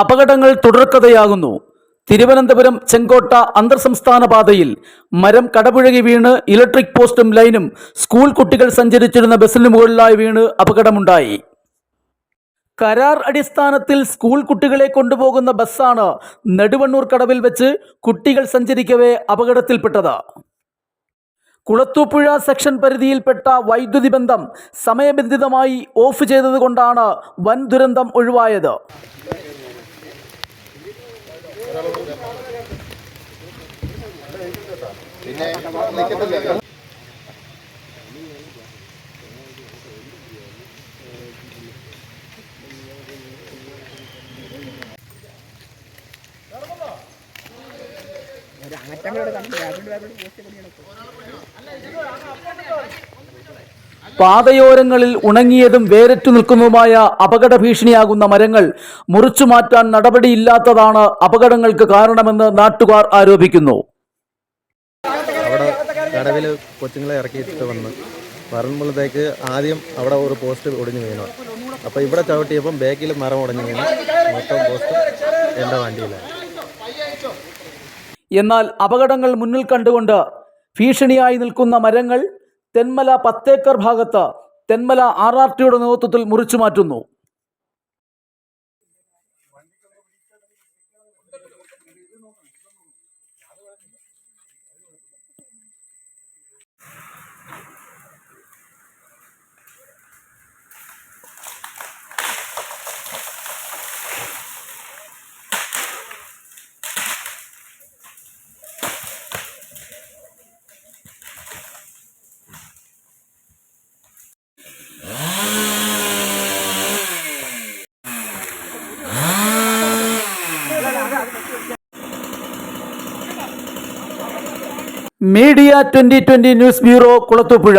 അപകടങ്ങൾ തുടർക്കഥയാകുന്നു. തിരുവനന്തപുരം ചെങ്കോട്ട അന്തർ സംസ്ഥാന പാതയിൽ മരം കടപുഴകി വീണ് ഇലക്ട്രിക് പോസ്റ്റും ലൈനും സ്കൂൾ കുട്ടികൾ സഞ്ചരിച്ചിരുന്ന ബസ്സിന് മുകളിലായി വീണ് അപകടമുണ്ടായി. കരാർ അടിസ്ഥാനത്തിൽ സ്കൂൾ കുട്ടികളെ കൊണ്ടുപോകുന്ന ബസ്സാണ് നെടുവണ്ണൂർ കടവിൽ വെച്ച് കുട്ടികൾ സഞ്ചരിക്കവേ അപകടത്തിൽപ്പെട്ടത്. കുളത്തൂപ്പുഴ സെക്ഷൻ പരിധിയിൽപ്പെട്ട വൈദ്യുതി ബന്ധം സമയബന്ധിതമായി ഓഫ് ചെയ്തതുകൊണ്ടാണ് വൻ ദുരന്തം ഒഴിവായത്. പാതയോരങ്ങളിൽ ഉണങ്ങിയതും വേരറ്റു നിൽക്കുന്നതുമായ അപകട ഭീഷണിയാകുന്ന മരങ്ങൾ മുറിച്ചു മാറ്റാൻ നടപടിയില്ലാത്തതാണ് അപകടങ്ങൾക്ക് കാരണമെന്ന് നാട്ടുകാർ ആരോപിക്കുന്നു. കടവിൽ കൊച്ചുങ്ങളെ ഇറക്കിയിട്ട് വന്ന് പറയുമ്പോഴത്തേക്ക് ആദ്യം അവിടെ ഒരു പോസ്റ്റ് ഒടിഞ്ഞു വീണു. അപ്പോൾ ഇവിടെ ചവിട്ടിയപ്പം ബാക്കിൽ മരം ഉടഞ്ഞു വീണു. മൊത്തം പോസ്റ്റ് എന്റെ വണ്ടിയിലാണ് എന്നാൽ അപകടങ്ങൾ മുന്നിൽ കണ്ടുകൊണ്ട് ഭീഷണിയായി നിൽക്കുന്ന മരങ്ങൾ തെന്മല പത്തേക്കർ ഭാഗത്ത് തെന്മല ആർ ആർ ടിയുടെ നേതൃത്വത്തിൽ മുറിച്ചു മാറ്റുന്നു. Media twenty twenty news bureau Kulathupuzha.